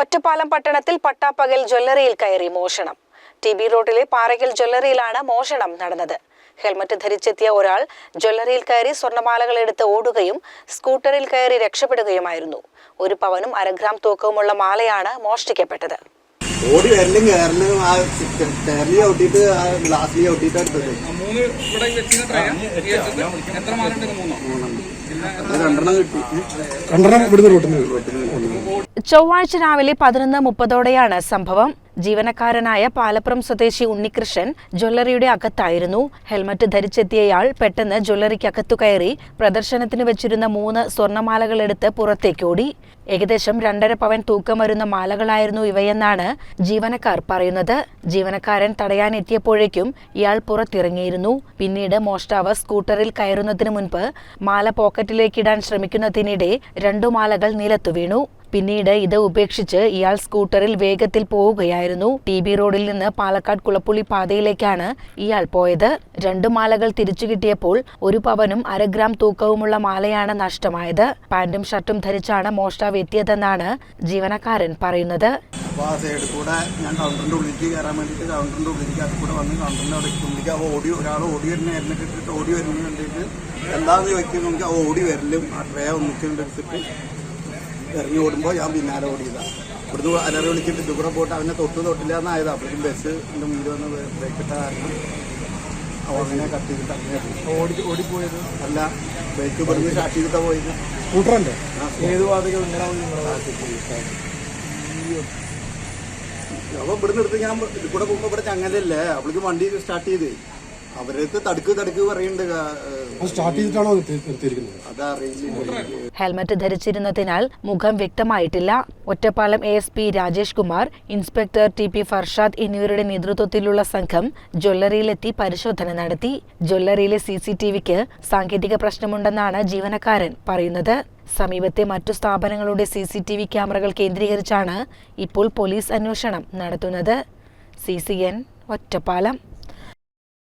ഒറ്റപ്പാലം പട്ടണത്തിൽ പട്ടാപ്പകൽ ജ്വല്ലറിയിൽ കയറി മോഷണം. ടി ബി റോഡിലെ പാറയ്ക്കൽ ജ്വല്ലറിയിലാണ് മോഷണം നടന്നത്. ഹെൽമറ്റ് ധരിച്ചെത്തിയ ഒരാൾ ജ്വല്ലറിയിൽ കയറി സ്വർണമാലകൾ എടുത്ത് ഓടുകയും സ്കൂട്ടറിൽ കയറി രക്ഷപ്പെടുകയുമായിരുന്നു. ഒരു പവനും അരഗ്രാം തൂക്കവുമുള്ള മാലയാണ് മോഷ്ടിക്കപ്പെട്ടത്. ഓടി വരലും കയറലും ആ ടയറിൽ ചവിട്ടിയിട്ട് ആ ഗ്ലാസ്സിൽ ചവിട്ടിയിട്ട് എടുത്തത് രണ്ടെണ്ണം കിട്ടി. രണ്ടെണ്ണം ഇവിടുന്ന് റോട്ടിന് ചൊവ്വാഴ്ച രാവിലെ പതിനൊന്ന് മുപ്പതോടെയാണ് സംഭവം. ജീവനക്കാരനായ പാലപ്പുറം സ്വദേശി ഉണ്ണികൃഷ്ണൻ ജ്വല്ലറിയുടെ അകത്തായിരുന്നു. ഹെൽമറ്റ് ധരിച്ചെത്തിയയാൾ പെട്ടെന്ന് ജ്വല്ലറിക്കകത്തു കയറി പ്രദർശനത്തിന് വെച്ചിരുന്ന മൂന്ന് സ്വർണമാലകൾ എടുത്ത് പുറത്തേക്കോടി ഏകദേശം രണ്ടര പവൻ തൂക്കം വരുന്ന മാലകളായിരുന്നു ഇവയെന്നാണ് ജീവനക്കാർ പറയുന്നത്. ജീവനക്കാരൻ തടയാനെത്തിയപ്പോഴേക്കും ഇയാൾ പുറത്തിറങ്ങിയിരുന്നു. പിന്നീട് മോഷ്ടാവ് സ്കൂട്ടറിൽ കയറുന്നതിന് മുൻപ് മാല പോക്കറ്റിലേക്കിടാൻ ശ്രമിക്കുന്നതിനിടെ രണ്ടു മാലകൾ നിലത്തു വീണു. പിന്നീട് ഇത് ഉപേക്ഷിച്ച് ഇയാൾ സ്കൂട്ടറിൽ വേഗത്തിൽ പോവുകയായിരുന്നു. ടി ബി റോഡിൽ നിന്ന് പാലക്കാട് കുളപ്പുള്ളി പാതയിലേക്കാണ് ഇയാൾ പോയത്. രണ്ടു മാലകൾ തിരിച്ചു കിട്ടിയപ്പോൾ ഒരു പവനും അരഗ്രാം തൂക്കവുമുള്ള മാലയാണ് നഷ്ടമായത്. പാന്റും ഷർട്ടും ധരിച്ചാണ് മോഷ്ടാവ് എത്തിയതെന്നാണ് ജീവനക്കാരൻ പറയുന്നത്. അപ്പോൾ ആ ഞാൻ ഓടി നമുക്ക് ആ ഓടി വരലും ആ ട്രേ ഒന്നിച്ചുകൊണ്ട് എടുത്തിട്ട് ഇറങ്ങി ഓടുമ്പോൾ ഞാൻ പിന്നാലെ ഓടിയതാണ് ഇവിടുന്ന് അലറി വിളിച്ചിട്ട് പോട്ട് പോയിട്ട് അവനെ തൊട്ട് തൊട്ടില്ല എന്നായത്. അപ്പോഴേക്കും ബസ് എന്റെ മുന്നിൽ വന്ന് ബ്രേക്ക് ഇട്ട കാരണം അങ്ങനെ കട്ട് ചെയ്തിട്ട് അങ്ങനെ ഓടി ഓടിപ്പോയത്? അല്ല ബ്രേക്ക് ഇവിടുന്ന് സ്റ്റാർട്ട് ചെയ്തിട്ടാണ് പോയത്. സ്കൂട്ടറുണ്ട് ഏത് വാതിലും ഇങ്ങനെ അപ്പൊ ഇവിടുന്ന് എടുത്ത് ഞാൻ ഇത് കൂടെ പോകുമ്പോൾ ഇവിടെ ചങ്ങലല്ലേ അവൾക്ക് വണ്ടി സ്റ്റാർട്ട് ചെയ്ത്. തടുക്ക് തടുക്ക് പറയുന്നുണ്ട് ഹെൽമറ്റ് ധരിച്ചിരുന്നതിനാൽ മുഖം വ്യക്തമായിട്ടില്ല. Ottapalam A S P Rajesh Kumar inspector T P Farshad എന്നിവരുടെ നേതൃത്വത്തിലുള്ള സംഘം ജ്വല്ലറിയിലെത്തി പരിശോധന നടത്തി. ജ്വല്ലറിയിലെ സി സി ടി വിക്ക് സാങ്കേതിക പ്രശ്നമുണ്ടെന്നാണ് ജീവനക്കാരൻ പറയുന്നത്. സമീപത്തെ മറ്റു സ്ഥാപനങ്ങളുടെ സി സി ടി വി ക്യാമറകൾ കേന്ദ്രീകരിച്ചാണ് ഇപ്പോൾ പോലീസ് അന്വേഷണം നടത്തുന്നത്. C C N Ottapalam.